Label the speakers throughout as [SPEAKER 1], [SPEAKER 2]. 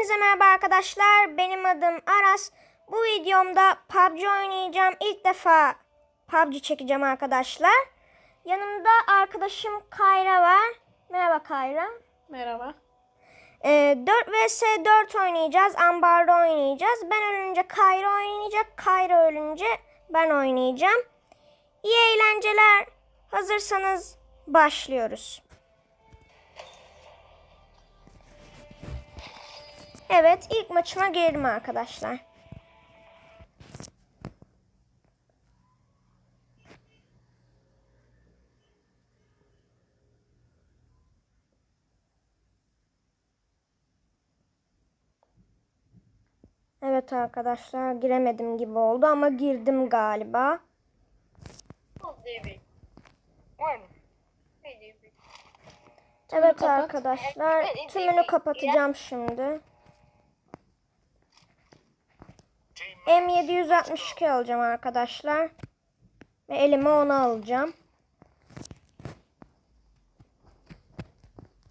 [SPEAKER 1] Hepinize merhaba arkadaşlar. Benim adım Aras. Bu videomda PUBG oynayacağım. İlk defa PUBG çekeceğim arkadaşlar. Yanımda arkadaşım Kayra var. Merhaba Kayra.
[SPEAKER 2] Merhaba.
[SPEAKER 1] Ee, 4 vs 4 oynayacağız. Ambarda oynayacağız. Ben ölünce Kayra oynayacak. Kayra ölünce ben oynayacağım. İyi eğlenceler. Hazırsanız başlıyoruz. Evet ilk maçıma girdim arkadaşlar. Evet arkadaşlar giremedim gibi oldu ama girdim galiba. Evet arkadaşlar tümünü kapatacağım şimdi. M762 alacağım arkadaşlar. Ve elime onu alacağım.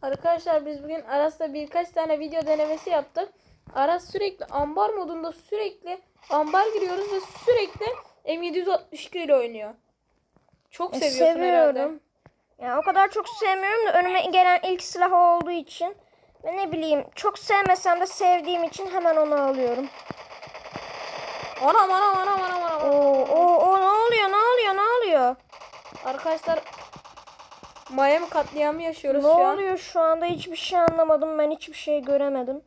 [SPEAKER 2] Arkadaşlar biz bugün Aras'la birkaç tane video denemesi yaptık. Aras sürekli ambar modunda sürekli ambar giriyoruz ve sürekli M762 ile oynuyor. Çok
[SPEAKER 1] E,
[SPEAKER 2] seviyorsun herhalde.
[SPEAKER 1] seviyorum. Ya o kadar çok sevmiyorum da önüme gelen ilk silah olduğu için ve ne bileyim çok sevmesem de sevdiğim için hemen onu alıyorum.
[SPEAKER 2] Anam anam anam anam anam.
[SPEAKER 1] Oo, oo, oo, ne oluyor ne oluyor ne oluyor?
[SPEAKER 2] Arkadaşlar Miami katliamı yaşıyoruz
[SPEAKER 1] Ne
[SPEAKER 2] şu an.
[SPEAKER 1] oluyor şu anda hiçbir şey anlamadım ben hiçbir şey göremedim.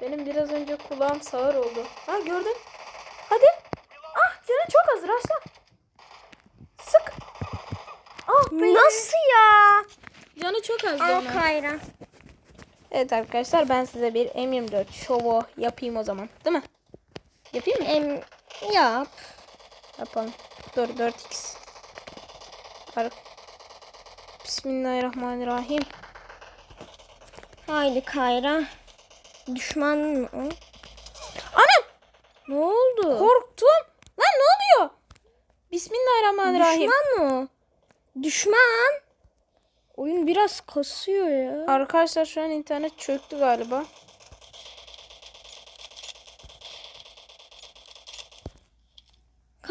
[SPEAKER 2] Benim biraz önce kulağım sağır oldu. Ha gördün? Hadi. Ah canı çok az Raşla. Sık. Ah be.
[SPEAKER 1] Nasıl ya?
[SPEAKER 2] Canı çok az
[SPEAKER 1] Al. Kayra.
[SPEAKER 2] Evet arkadaşlar ben size bir M24 şovu yapayım o zaman. Değil mi? Yapayım mı?
[SPEAKER 1] Em, yap.
[SPEAKER 2] Yapalım. Dur 4x. Ar- Bismillahirrahmanirrahim.
[SPEAKER 1] Haydi Kayra. Düşman mı? o?
[SPEAKER 2] Anam!
[SPEAKER 1] Ne oldu?
[SPEAKER 2] Korktum. Lan ne oluyor? Bismillahirrahmanirrahim.
[SPEAKER 1] Düşman mı? o? Düşman. Oyun biraz kasıyor ya.
[SPEAKER 2] Arkadaşlar şu an internet çöktü galiba.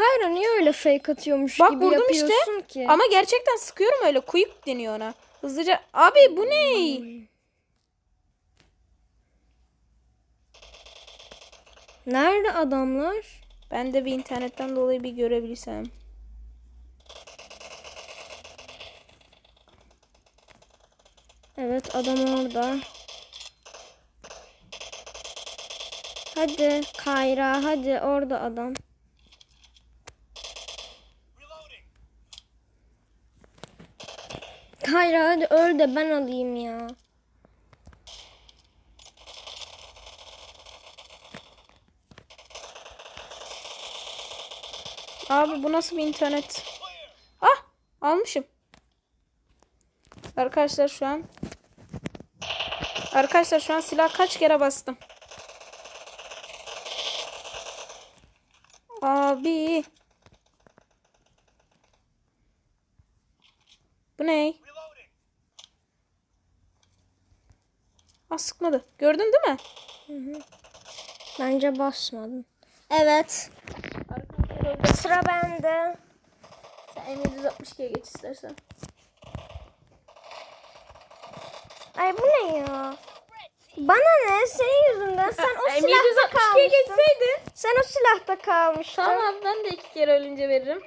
[SPEAKER 1] Kayra niye öyle fake atıyormuş
[SPEAKER 2] Bak
[SPEAKER 1] gibi
[SPEAKER 2] vurdum işte.
[SPEAKER 1] yapıyorsun ki?
[SPEAKER 2] Ama gerçekten sıkıyorum öyle. Quick deniyor ona. Hızlıca. Abi bu ne?
[SPEAKER 1] Nerede adamlar?
[SPEAKER 2] Ben de bir internetten dolayı bir görebilsem.
[SPEAKER 1] Evet adam orada. Hadi Kayra hadi orada adam. Kayra hadi öl de ben alayım ya.
[SPEAKER 2] Abi bu nasıl bir internet? Ah almışım. Arkadaşlar şu an Arkadaşlar şu an silah kaç kere bastım. Abi. Bu ne? Sıkmadı. Gördün değil mi?
[SPEAKER 1] Bence basmadın. Evet sıra bende.
[SPEAKER 2] sen M762'ye geç istersen.
[SPEAKER 1] Ay bu ne ya? Bana ne? Senin yüzünden. Sen o silahta
[SPEAKER 2] M762'ye
[SPEAKER 1] kalmıştın.
[SPEAKER 2] geçseydin.
[SPEAKER 1] Sen o silahta kalmıştın.
[SPEAKER 2] Tamam ben de iki kere ölünce veririm.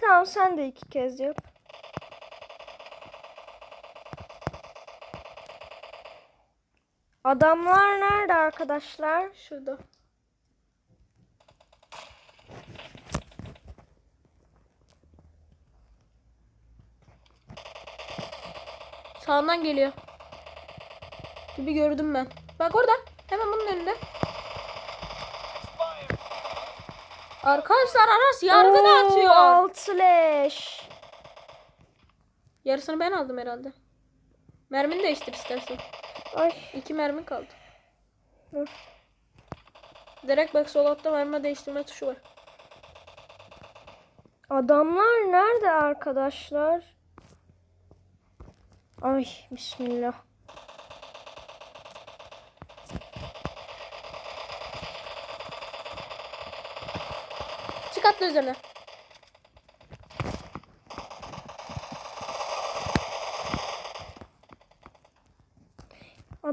[SPEAKER 1] Tamam sen de iki kez yap. Adamlar nerede arkadaşlar?
[SPEAKER 2] Şurada. Sağından geliyor. Gibi gördüm ben. Bak orada. Hemen bunun önünde. Arkadaşlar Aras yargı
[SPEAKER 1] Oo,
[SPEAKER 2] dağıtıyor.
[SPEAKER 1] Altı leş.
[SPEAKER 2] Yarısını ben aldım herhalde. Mermini değiştir istersen.
[SPEAKER 1] Ay.
[SPEAKER 2] İki mermi kaldı.
[SPEAKER 1] Dur.
[SPEAKER 2] Direkt bak sol altta mermi değiştirme tuşu var.
[SPEAKER 1] Adamlar nerede arkadaşlar? Ay bismillah.
[SPEAKER 2] Çık atla üzerine.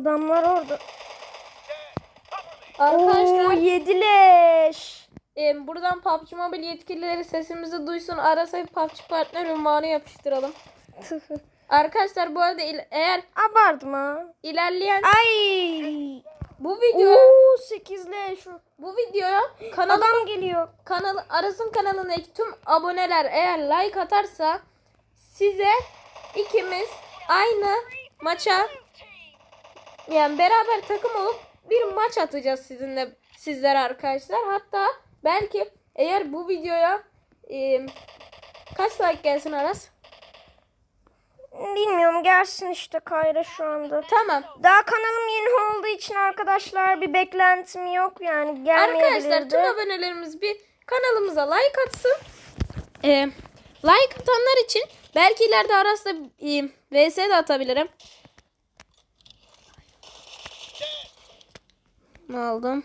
[SPEAKER 1] Adamlar orada. Oo
[SPEAKER 2] Arkadaşlar
[SPEAKER 1] yedileş.
[SPEAKER 2] e, buradan PUBG Mobile yetkilileri sesimizi duysun. Arasa PUBG partner ünvanı yapıştıralım. Arkadaşlar bu arada eğer
[SPEAKER 1] Abartma.
[SPEAKER 2] ilerleyen
[SPEAKER 1] Ay.
[SPEAKER 2] bu video
[SPEAKER 1] Oo sekizleş.
[SPEAKER 2] bu videoya kanalım
[SPEAKER 1] Adam geliyor.
[SPEAKER 2] kanal Aras'ın kanalındaki tüm aboneler eğer like atarsa size ikimiz aynı maça yani beraber takım olup bir maç atacağız sizinle sizler arkadaşlar. Hatta belki eğer bu videoya e, kaç like gelsin Aras?
[SPEAKER 1] Bilmiyorum gelsin işte Kayra şu anda.
[SPEAKER 2] Tamam.
[SPEAKER 1] Daha kanalım yeni olduğu için arkadaşlar bir beklentim yok yani gelmeyebilirdi.
[SPEAKER 2] Arkadaşlar tüm abonelerimiz bir kanalımıza like atsın. Ee, like atanlar için belki ileride Aras'la e, VS de atabilirim. Aldım.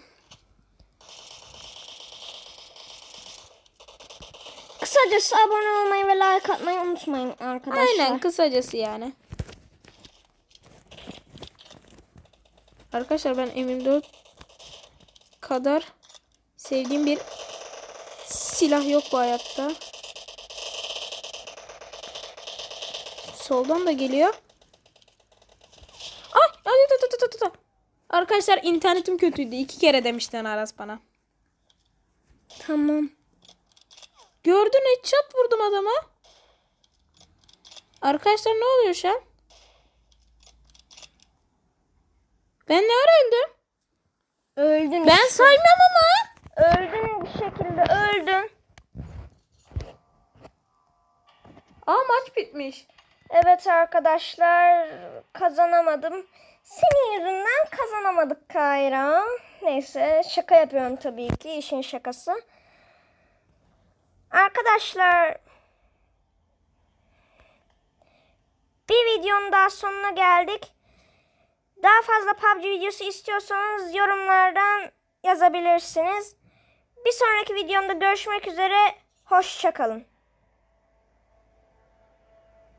[SPEAKER 1] Kısacası abone olmayı ve like atmayı unutmayın arkadaşlar.
[SPEAKER 2] Aynen kısacası yani. Arkadaşlar ben M24 kadar sevdiğim bir silah yok bu hayatta. Soldan da geliyor. Ay, ay tut tut tut tut. Arkadaşlar internetim kötüydü. İki kere demiştin Aras bana.
[SPEAKER 1] Tamam.
[SPEAKER 2] Gördün headshot vurdum adama. Arkadaşlar ne oluyor şu an? Ben ne ara öldüm?
[SPEAKER 1] Öldün
[SPEAKER 2] Ben
[SPEAKER 1] işte.
[SPEAKER 2] saymam ama.
[SPEAKER 1] Öldün bir şekilde öldün.
[SPEAKER 2] Aa maç bitmiş.
[SPEAKER 1] Evet arkadaşlar kazanamadım. Senin yüzünden kazanamadık Kayra. Neyse şaka yapıyorum tabii ki işin şakası. Arkadaşlar bir videonun daha sonuna geldik. Daha fazla PUBG videosu istiyorsanız yorumlardan yazabilirsiniz. Bir sonraki videomda görüşmek üzere. Hoşçakalın.